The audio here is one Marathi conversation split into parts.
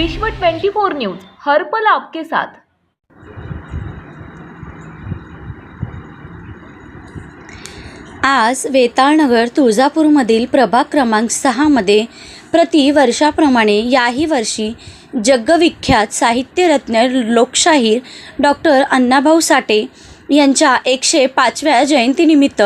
विश्व 24 न्यूज हर पल आपके साथ. आज वेताळनगर तुळजापूरमधील प्रभाग क्रमांक सहामध्ये प्रति वर्षाप्रमाणे याही वर्षी जगविख्यात साहित्यरत्न लोकशाहीर डॉक्टर अण्णाभाऊ साठे यांच्या एकशे पाचव्या जयंतीनिमित्त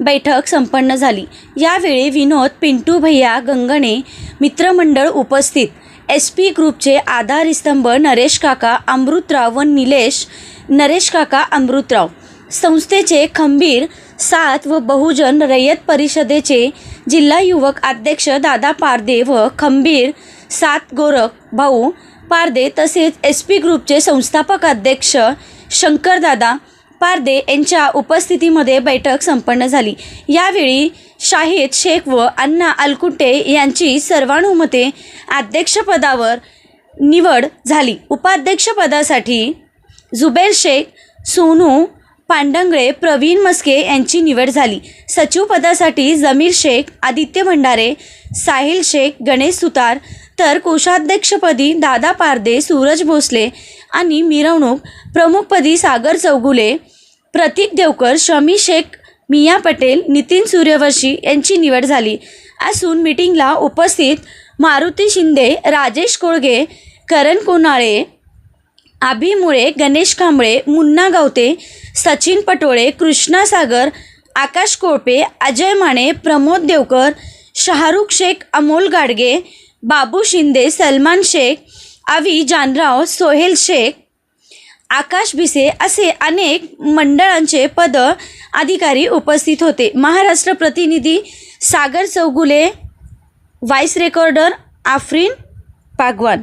बैठक संपन्न झाली. यावेळी विनोद पिंटू भैया गंगणे मित्रमंडळ उपस्थित एस पी ग्रुपचे आधारस्तंभ नरेश काका अमृतराव व निलेश नरेश काका अमृतराव. संस्थेचे खंबीर सात व बहुजन रयत परिषदेचे जिल्हा युवक अध्यक्ष दादा पारदे व खंबीर सात गोरख भाऊ पारदे तसेच एस पी ग्रुपचे संस्थापक अध्यक्ष शंकरदादा पारदे यांच्या उपस्थितीमध्ये बैठक संपन्न झाली. यावेळी शाहिद शेख व अण्णा अलकुटे यांची सर्वानुमते अध्यक्षपदावर निवड झाली. उपाध्यक्षपदासाठी जुबेर शेख सोनू पांडंगळे प्रवीण मस्के यांची निवड झाली. सचिवपदासाठी जमीर शेख आदित्य भंडारे साहिल शेख गणेश सुतार तर कोषाध्यक्षपदी दादा पारदे सूरज भोसले आणि मिरवणूक प्रमुखपदी सागर चौगुले प्रतीक देवकर शमी शेख मिया पटेल नितीन सूर्यवंशी यांची निवड झाली. असून मीटिंगला उपस्थित मारुती शिंदे राजेश कोळगे करण कोनाळे आभी मुळे गणेश कांबळे मुन्ना गावते सचिन पटोळे कृष्णा सागर आकाश कोळपे अजय माने प्रमोद देवकर शाहरुख शेख अमोल गाडगे बाबू शिंदे सलमान शेख आवी जानराव सोहेल शेख आकाश भिसे असे अनेक मंडळांचे पद अधिकारी उपस्थित होते. महाराष्ट्र प्रतिनिधी सागर चौगुले व्हाईस रेकॉर्डर आफरीन पागवान.